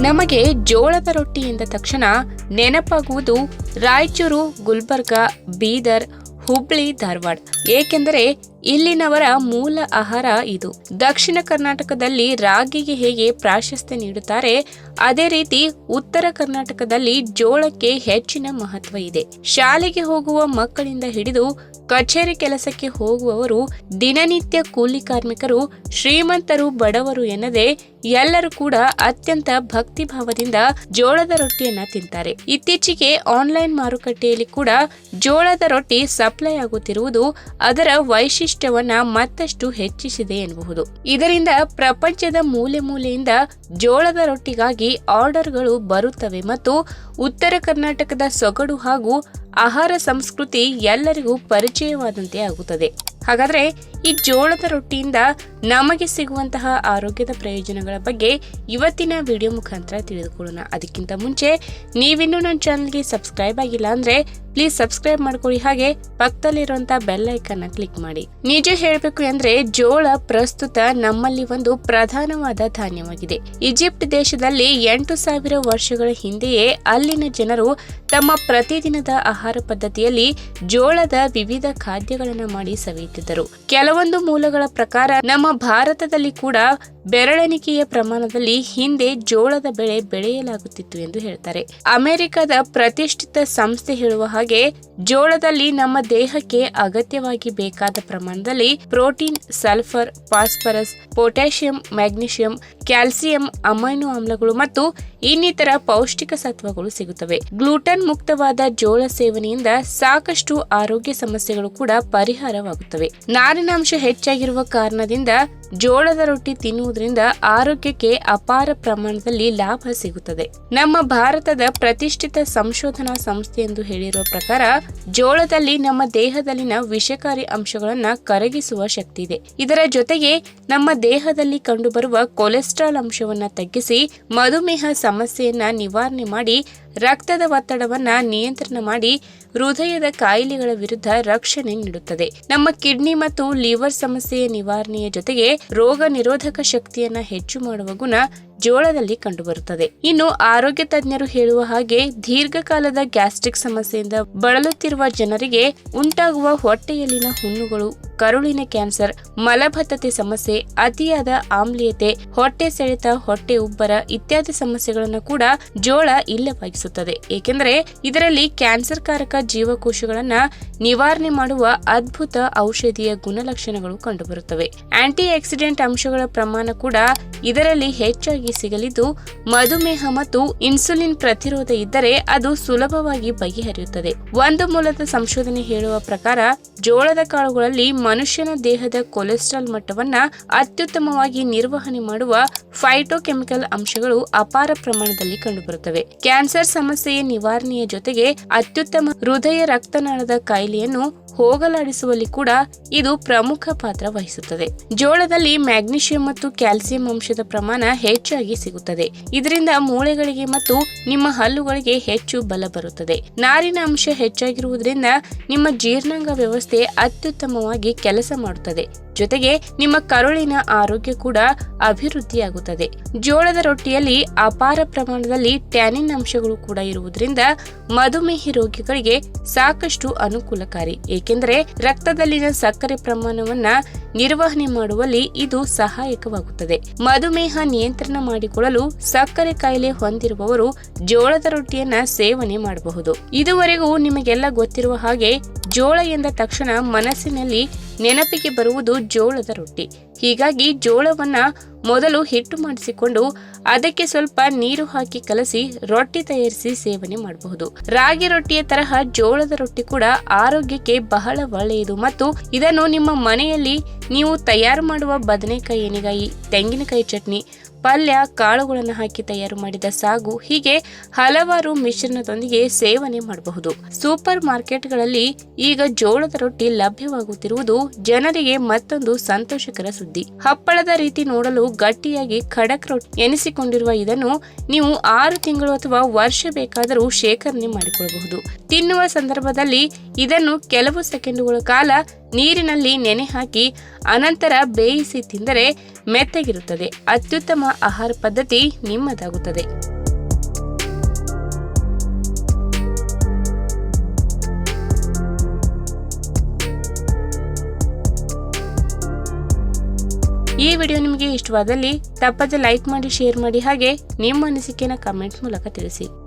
ನಮಗೆ ಜೋಳದ ರೊಟ್ಟಿ ಎಂದ ತಕ್ಷಣ ನೆನಪಾಗುವುದು ರಾಯಚೂರು, ಗುಲ್ಬರ್ಗ, ಬೀದರ್, ಹುಬ್ಳಿ, ಧಾರವಾಡ. ಏಕೆಂದರೆ ಇಲ್ಲಿನವರ ಮೂಲ ಆಹಾರ ಇದು. ದಕ್ಷಿಣ ಕರ್ನಾಟಕದಲ್ಲಿ ರಾಗಿಗೆ ಹೇಗೆ ಪ್ರಾಶಸ್ತ್ಯ ನೀಡುತ್ತಾರೆ, ಅದೇ ರೀತಿ ಉತ್ತರ ಕರ್ನಾಟಕದಲ್ಲಿ ಜೋಳಕ್ಕೆ ಹೆಚ್ಚಿನ ಮಹತ್ವ ಇದೆ. ಶಾಲೆಗೆ ಹೋಗುವ ಮಕ್ಕಳಿಂದ ಹಿಡಿದು ಕಚೇರಿ ಕೆಲಸಕ್ಕೆ ಹೋಗುವವರು ದಿನನಿತ್ಯ ಕೂಲಿ ಕಾರ್ಮಿಕರು, ಶ್ರೀಮಂತರು, ಬಡವರು ಎನ್ನದೆ ಎಲ್ಲರೂ ಕೂಡ ಅತ್ಯಂತ ಭಕ್ತಿಭಾವದಿಂದ ಜೋಳದ ರೊಟ್ಟಿಯನ್ನ ತಿಂತಾರೆ. ಇತ್ತೀಚೆಗೆ ಆನ್ಲೈನ್ ಮಾರುಕಟ್ಟೆಯಲ್ಲಿ ಕೂಡ ಜೋಳದ ರೊಟ್ಟಿ ಸಪ್ಲೈ ಆಗುತ್ತಿರುವುದು ಅದರ ವೈಶಿಷ್ಟ್ಯವನ್ನ ಮತ್ತಷ್ಟು ಹೆಚ್ಚಿಸಿದೆ ಎನ್ನಬಹುದು. ಇದರಿಂದ ಪ್ರಪಂಚದ ಮೂಲೆ ಮೂಲೆಯಿಂದ ಜೋಳದ ರೊಟ್ಟಿಗಾಗಿ ಆರ್ಡರ್ಗಳು ಬರುತ್ತವೆ ಮತ್ತು ಉತ್ತರ ಕರ್ನಾಟಕದ ಸೊಗಡು ಹಾಗೂ ಆಹಾರ ಸಂಸ್ಕೃತಿ ಎಲ್ಲರಿಗೂ ಪರಿಚಯವಾದಂತೆ ಆಗುತ್ತದೆ. ಹಾಗಾದ್ರೆ ಈ ಜೋಳದ ರೊಟ್ಟಿಯಿಂದ ನಮಗೆ ಸಿಗುವಂತಹ ಆರೋಗ್ಯದ ಪ್ರಯೋಜನಗಳ ಬಗ್ಗೆ ಇವತ್ತಿನ ವಿಡಿಯೋ ಮುಖಾಂತರ ತಿಳಿದುಕೊಳ್ಳೋಣ. ಅದಕ್ಕಿಂತ ಮುಂಚೆ, ನೀವಿನ್ನೂ ನನ್ನ ಚಾನಲ್ಗೆ ಸಬ್ಸ್ಕ್ರೈಬ್ ಆಗಿಲ್ಲ ಅಂದ್ರೆ ಪ್ಲೀಸ್ ಸಬ್ಸ್ಕ್ರೈಬ್ ಮಾಡ್ಕೊಳ್ಳಿ. ಹಾಗೆ ಪಕ್ಕದಲ್ಲಿರುವಂತಹ ಬೆಲ್ ಐಕನ್ನ ಕ್ಲಿಕ್ ಮಾಡಿ. ನಿಜ ಹೇಳಬೇಕು ಅಂದ್ರೆ ಜೋಳ ಪ್ರಸ್ತುತ ನಮ್ಮಲ್ಲಿ ಒಂದು ಪ್ರಧಾನವಾದ ಧಾನ್ಯವಾಗಿದೆ. ಈಜಿಪ್ಟ್ ದೇಶದಲ್ಲಿ ಎಂಟು ಸಾವಿರ ವರ್ಷಗಳ ಹಿಂದೆಯೇ ಅಲ್ಲಿನ ಜನರು ತಮ್ಮ ಪ್ರತಿದಿನದ ಆಹಾರ ಪದ್ಧತಿಯಲ್ಲಿ ಜೋಳದ ವಿವಿಧ ಖಾದ್ಯಗಳನ್ನು ಮಾಡಿ ಸವಿಯುತ್ತಿದ್ದರು. ಕೆಲವೊಂದು ಮೂಲಗಳ ಪ್ರಕಾರ ನಮ್ಮ ಭಾರತದಲ್ಲಿ ಕೂಡ ಬೆರಳೆಣಿಕೆಯ ಪ್ರಮಾಣದಲ್ಲಿ ಹಿಂದೆ ಜೋಳದ ಬೆಳೆ ಬೆಳೆಯಲಾಗುತ್ತಿತ್ತು ಎಂದು ಹೇಳ್ತಾರೆ. ಅಮೆರಿಕದ ಪ್ರತಿಷ್ಠಿತ ಸಂಸ್ಥೆ ಹೇಳುವ ಹಾಗೆ, ಜೋಳದಲ್ಲಿ ನಮ್ಮ ದೇಹಕ್ಕೆ ಅಗತ್ಯವಾಗಿ ಬೇಕಾದ ಪ್ರಮಾಣದಲ್ಲಿ protein, sulphur, phosphorus, potassium, magnesium, calcium, amino ಆಮ್ಲಗಳು ಮತ್ತು ಇನ್ನಿತರ ಪೌಷ್ಟಿಕ ಸತ್ವಗಳು ಸಿಗುತ್ತವೆ. ಗ್ಲೂಟನ್ ಮುಕ್ತವಾದ ಜೋಳ ಸೇವನೆಯಿಂದ ಸಾಕಷ್ಟು ಆರೋಗ್ಯ ಸಮಸ್ಯೆಗಳು ಕೂಡ ಪರಿಹಾರವಾಗುತ್ತವೆ. ನಾರಿನಾಂಶ ಹೆಚ್ಚಾಗಿರುವ ಕಾರಣದಿಂದ ಜೋಳದ ರೊಟ್ಟಿ ತಿನ್ನುವುದರಿಂದ ಆರೋಗ್ಯಕ್ಕೆ ಅಪಾರ ಪ್ರಮಾಣದಲ್ಲಿ ಲಾಭ ಸಿಗುತ್ತದೆ. ನಮ್ಮ ಭಾರತದ ಪ್ರತಿಷ್ಠಿತ ಸಂಶೋಧನಾ ಸಂಸ್ಥೆ ಎಂದು ಹೇಳಿರುವ ಪ್ರಕಾರ, ಜೋಳದಲ್ಲಿ ನಮ್ಮ ದೇಹದಲ್ಲಿನ ವಿಷಕಾರಿ ಅಂಶಗಳನ್ನ ಕರಗಿಸುವ ಶಕ್ತಿ ಇದೆ. ಇದರ ಜೊತೆಗೆ ನಮ್ಮ ದೇಹದಲ್ಲಿ ಕಂಡುಬರುವ ಕೊಲೆಸ್ಟ್ರಾಲ್ ಅಂಶವನ್ನು ತಗ್ಗಿಸಿ ಮಧುಮೇಹ ಸಮಸ್ಯೆಯನ್ನ ನಿವಾರಣೆ ಮಾಡಿ, ರಕ್ತದ ಒತ್ತಡವನ್ನ ನಿಯಂತ್ರಣ ಮಾಡಿ ಹೃದಯದ ಕಾಯಿಲೆಗಳ ವಿರುದ್ಧ ರಕ್ಷಣೆ ನೀಡುತ್ತದೆ. ನಮ್ಮ ಕಿಡ್ನಿ ಮತ್ತು ಲಿವರ್ ಸಮಸ್ಯೆಯ ನಿವಾರಣೆಯ ಜೊತೆಗೆ ರೋಗ ನಿರೋಧಕ ಶಕ್ತಿಯನ್ನ ಹೆಚ್ಚು ಮಾಡುವ ಗುಣ ಜೋಳದಲ್ಲಿ ಕಂಡುಬರುತ್ತದೆ. ಇನ್ನು ಆರೋಗ್ಯ ತಜ್ಞರು ಹೇಳುವ ಹಾಗೆ ದೀರ್ಘಕಾಲದ ಗ್ಯಾಸ್ಟ್ರಿಕ್ ಸಮಸ್ಯೆಯಿಂದ ಬಳಲುತ್ತಿರುವ ಜನರಿಗೆ ಉಂಟಾಗುವ ಹೊಟ್ಟೆಯಲ್ಲಿನ ಹುಣ್ಣುಗಳು ಕರುಳಿನ ಕ್ಯಾನ್ಸರ್, ಮಲಬದ್ಧತೆ ಸಮಸ್ಯೆ, ಅತಿಯಾದ ಆಮ್ಲೀಯತೆ, ಹೊಟ್ಟೆ ಸೆಳೆತ, ಹೊಟ್ಟೆ ಉಬ್ಬರ ಇತ್ಯಾದಿ ಸಮಸ್ಯೆಗಳನ್ನು ಕೂಡ ಜೋಳ ಇಲ್ಲವಾಗಿಸುತ್ತದೆ. ಏಕೆಂದರೆ ಇದರಲ್ಲಿ ಕ್ಯಾನ್ಸರ್ ಕಾರಕ ಜೀವಕೋಶಗಳನ್ನ ನಿವಾರಣೆ ಮಾಡುವ ಅದ್ಭುತ ಔಷಧಿಯ ಗುಣಲಕ್ಷಣಗಳು ಕಂಡುಬರುತ್ತವೆ. ಆಂಟಿ ಆಕ್ಸಿಡೆಂಟ್ ಅಂಶಗಳ ಪ್ರಮಾಣ ಕೂಡ ಇದರಲ್ಲಿ ಹೆಚ್ಚಾಗಿ ಸಿಗಲಿದ್ದು, ಮಧುಮೇಹ ಮತ್ತು ಇನ್ಸುಲಿನ್ ಪ್ರತಿರೋಧ ಇದ್ದರೆ ಅದು ಸುಲಭವಾಗಿ ಬಗೆಹರಿಯುತ್ತದೆ. ಒಂದು ಮೂಲದ ಸಂಶೋಧನೆ ಹೇಳುವ ಪ್ರಕಾರ, ಜೋಳದ ಕಾಳುಗಳಲ್ಲಿ ಮನುಷ್ಯನ ದೇಹದ ಕೊಲೆಸ್ಟ್ರಾಲ್ ಮಟ್ಟವನ್ನ ಅತ್ಯುತ್ತಮವಾಗಿ ನಿರ್ವಹಣೆ ಮಾಡುವ ಫೈಟೋಕೆಮಿಕಲ್ ಅಂಶಗಳು ಅಪಾರ ಪ್ರಮಾಣದಲ್ಲಿ ಕಂಡುಬರುತ್ತವೆ. ಕ್ಯಾನ್ಸರ್ ಸಮಸ್ಯೆಯ ನಿವಾರಣೆಯ ಜೊತೆಗೆ ಅತ್ಯುತ್ತಮ ಹೃದಯ ರಕ್ತನಾಳದ ಕಾಯಿಲೆಯನ್ನು ಹೋಗಲಾಡಿಸುವಲ್ಲಿ ಕೂಡ ಇದು ಪ್ರಮುಖ ಪಾತ್ರ ವಹಿಸುತ್ತದೆ. ಜೋಳದಲ್ಲಿ ಮ್ಯಾಗ್ನೀಷಿಯಂ ಮತ್ತು ಕ್ಯಾಲ್ಸಿಯಂ ಅಂಶದ ಪ್ರಮಾಣ ಹೆಚ್ಚಾಗಿ ಸಿಗುತ್ತದೆ. ಇದರಿಂದ ಮೂಳೆಗಳಿಗೆ ಮತ್ತು ನಿಮ್ಮ ಹಲ್ಲುಗಳಿಗೆ ಹೆಚ್ಚು ಬಲ ಬರುತ್ತದೆ. ನಾರಿನ ಅಂಶ ಹೆಚ್ಚಾಗಿರುವುದರಿಂದ ನಿಮ್ಮ ಜೀರ್ಣಾಂಗ ವ್ಯವಸ್ಥೆ ಅತ್ಯುತ್ತಮವಾಗಿ ಕೆಲಸ ಮಾಡುತ್ತದೆ. ಜೊತೆಗೆ ನಿಮ್ಮ ಕರುಳಿನ ಆರೋಗ್ಯ ಕೂಡ ಅಭಿವೃದ್ಧಿಯಾಗುತ್ತದೆ. ಜೋಳದ ರೊಟ್ಟಿಯಲ್ಲಿ ಅಪಾರ ಪ್ರಮಾಣದಲ್ಲಿ ಟ್ಯಾನಿನ್ ಅಂಶಗಳು ಕೂಡ ಇರುವುದರಿಂದ ಮಧುಮೇಹ ರೋಗಿಗಳಿಗೆ ಸಾಕಷ್ಟು ಅನುಕೂಲಕಾರಿ. ಏಕೆಂದರೆ ರಕ್ತದಲ್ಲಿನ ಸಕ್ಕರೆ ಪ್ರಮಾಣವನ್ನ ನಿರ್ವಹಣೆ ಮಾಡುವಲ್ಲಿ ಇದು ಸಹಾಯಕವಾಗುತ್ತದೆ. ಮಧುಮೇಹ ನಿಯಂತ್ರಣ ಮಾಡಿಕೊಳ್ಳಲು ಸಕ್ಕರೆ ಕಾಯಿಲೆ ಹೊಂದಿರುವವರು ಜೋಳದ ರೊಟ್ಟಿಯನ್ನ ಸೇವನೆ ಮಾಡಬಹುದು. ಇದುವರೆಗೂ ನಿಮಗೆಲ್ಲ ಗೊತ್ತಿರುವ ಹಾಗೆ ಜೋಳ ಎಂದ ತಕ್ಷಣ ಮನಸ್ಸಿನಲ್ಲಿ ನೆನಪಿಗೆ ಬರುವುದು ಜೋಳದ ರೊಟ್ಟಿ. ಹೀಗಾಗಿ ಜೋಳವನ್ನ ಮೊದಲು ಹಿಟ್ಟು ಮಾಡಿಸಿಕೊಂಡು ಅದಕ್ಕೆ ಸ್ವಲ್ಪ ನೀರು ಹಾಕಿ ಕಲಸಿ ರೊಟ್ಟಿ ತಯಾರಿಸಿ ಸೇವನೆ ಮಾಡಬಹುದು. ರಾಗಿ ರೊಟ್ಟಿಯ ತರಹ ಜೋಳದ ರೊಟ್ಟಿ ಕೂಡ ಆರೋಗ್ಯಕ್ಕೆ ಬಹಳ ಒಳ್ಳೆಯದು ಮತ್ತು ಇದನ್ನು ನಿಮ್ಮ ಮನೆಯಲ್ಲಿ ನೀವು ತಯಾರು ಮಾಡುವ ಬದನೆಕಾಯಿ ಎಣ್ಣೆಗಾಯಿ, ತೆಂಗಿನಕಾಯಿ ಚಟ್ನಿ ಪಲ್ಯ, ಕಾಳುಗಳನ್ನು ಹಾಕಿ ತಯಾರು ಮಾಡಿದ ಸಾಗು ಹೀಗೆ ಹಲವಾರು ಮಿಶ್ರಣದೊಂದಿಗೆ ಸೇವನೆ ಮಾಡಬಹುದು. ಸೂಪರ್ ಮಾರ್ಕೆಟ್ಗಳಲ್ಲಿ ಈಗ ಜೋಳದ ರೊಟ್ಟಿ ಲಭ್ಯವಾಗುತ್ತಿರುವುದು ಜನರಿಗೆ ಮತ್ತೊಂದು ಸಂತೋಷಕರ ಸುದ್ದಿ. ಹಪ್ಪಳದ ರೀತಿ ನೋಡಲು ಗಟ್ಟಿಯಾಗಿ ಖಡಕ್ ರೊಟ್ಟಿ ಎನಿಸಿಕೊಂಡಿರುವ ಇದನ್ನು ನೀವು ಆರು ತಿಂಗಳು ಅಥವಾ ವರ್ಷ ಬೇಕಾದರೂ ಶೇಖರಣೆ ಮಾಡಿಕೊಳ್ಳಬಹುದು. ತಿನ್ನುವ ಸಂದರ್ಭದಲ್ಲಿ ಇದನ್ನು ಕೆಲವು ಸೆಕೆಂಡುಗಳ ಕಾಲ ನೀರಿನಲ್ಲಿ ನೆನೆ ಹಾಕಿ ಅನಂತರ ಬೇಯಿಸಿ ತಿಂದರೆ ಮೆತ್ತಗಿರುತ್ತದೆ. ಅತ್ಯುತ್ತಮ ಆಹಾರ ಪದ್ಧತಿ ನಿಮ್ಮದಾಗುತ್ತದೆ. ಈ ವಿಡಿಯೋ ನಿಮಗೆ ಇಷ್ಟವಾದಲ್ಲಿ ತಪ್ಪದೆ ಲೈಕ್ ಮಾಡಿ, ಶೇರ್ ಮಾಡಿ ಹಾಗೆ ನಿಮ್ಮ ಅನಿಸಿಕೆನ ಕಾಮೆಂಟ್ ಮೂಲಕ ತಿಳಿಸಿ.